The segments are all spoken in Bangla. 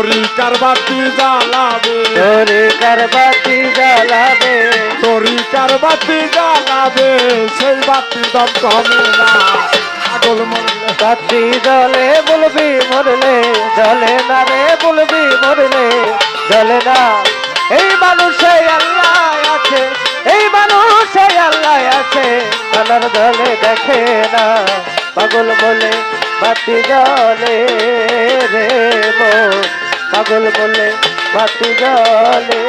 তরিকার বাতি জ্বালাবে। তরিকার বাতি জ্বালাবে। তরিকার বাতি জ্বালাবে। সেই বাতির দাম কমে না। পাগল মরলে। বাতি জলে বলবি মরলে জলে না রে বলবি মরলে জলে না। এই মানুষে আল্লাহ আছে এই মানুষে আল্লাহ আছে। কালার দলে দেখে না পাগল বলে বাতি জলে রে মো পাগল বলে বাতি জলে।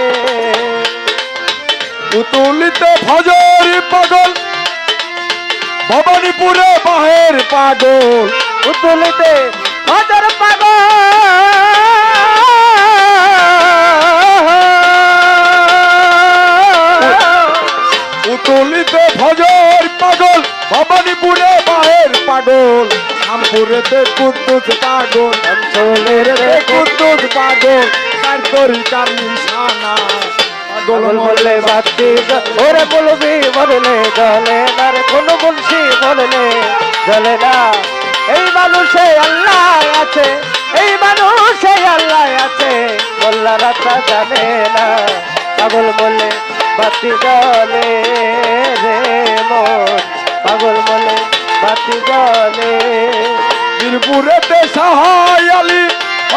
উতুলিতে ভজরি পাগল ভবানীপুরে বাহের পাগল। উতুলিতে হাজার পাগল। উতুলিতে ভজর আমপুরেতে কুদ্দুস পাগল অঞ্চলের কুদ্দুস পাগল, তার তরিকার নিশানা। পাগল বললে বাতি ওরে বলবি বললে জলে না রে, কোন বলছি বললে জলে না। এই মানুষে আল্লাহ আছে, এই মানুষে আল্লাহ আছে মোল্লা রাতা জানে না। পাগল বলে বাতি জলে জলে বীরপুরেতে সাহাই আলী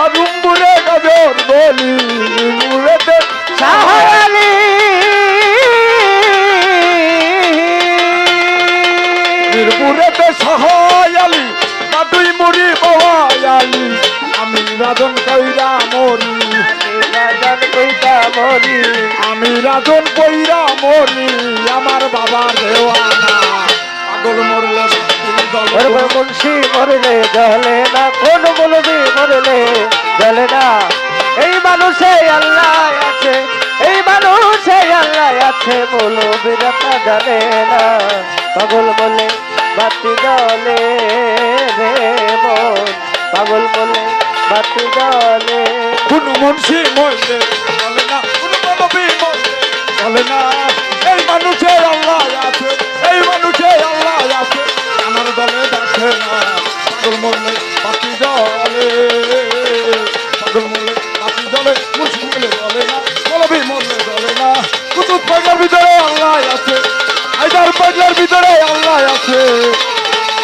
আদুমপুরে গজর বলি। বীরপুরেতে সাহালি বীরপুরেতে সাহাই আলী কাটুই মুড়ি বহাই আলী। আমি রাজন কইরা মরি। রাজন কইতা মরি। আমি রাজন কইরা মরি। আমার বাবার দেওয়ানা পাগল ধর্ম মুন্সি, মরলে জলে না। কোন বলবি মরলে জলে না। এই মানুষে আল্লাহ আছে, এই মানুষে আল্লাহ আছে বলবি রাতা জানে না। পাগল বলে, বাতি জলে রে মন। পাগল বলে, বাতি জলে কোন মুন্সি মরলে চলে না, কোন মানবী মরলে চলে না। এই মানুষে আল্লাহ আছে আল্লাহ আছে। হায়দার পাগলার ভিতরে আল্লাহ আছে।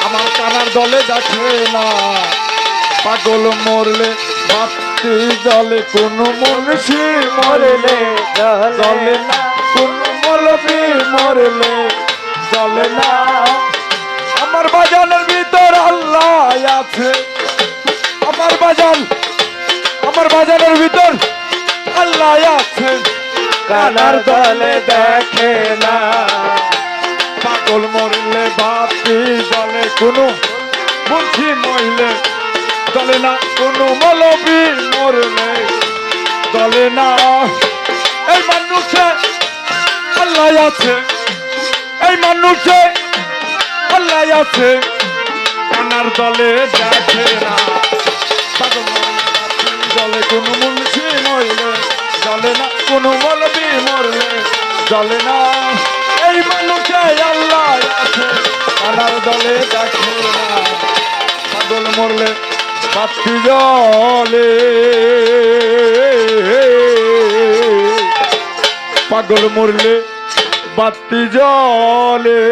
আমার কানার দলে দেখে না। পাগল মরলে বাতি জলে কোন মুন্সি মরলে, জলে না কোন মলবি মরলে, জলে না। আমার বাজানের ভিতর আল্লাহ আছে। আমার বাজান, আমার বাজানের ভিতর আল্লাহ আছে। কানার দলে দেখে না। পাগল মরলে বাতি জলে কোনো মুন্সি মহিলে চলে না কোনো মলবি মরলে। চলে না এই মানুষে আল্লাহ আছে এই মানুষে আল্লাহ আছে। কানার দলে দেখে না। পাগল জলে কোনো মুন্সি মরলে চলে না, কোনো মলবি মরলে চলে না। এই মানুষে আল্লাহ আছে কানার দলে দেখে না। পাগল মরলে বাতি জলে পাগল মরলে বাতি জলে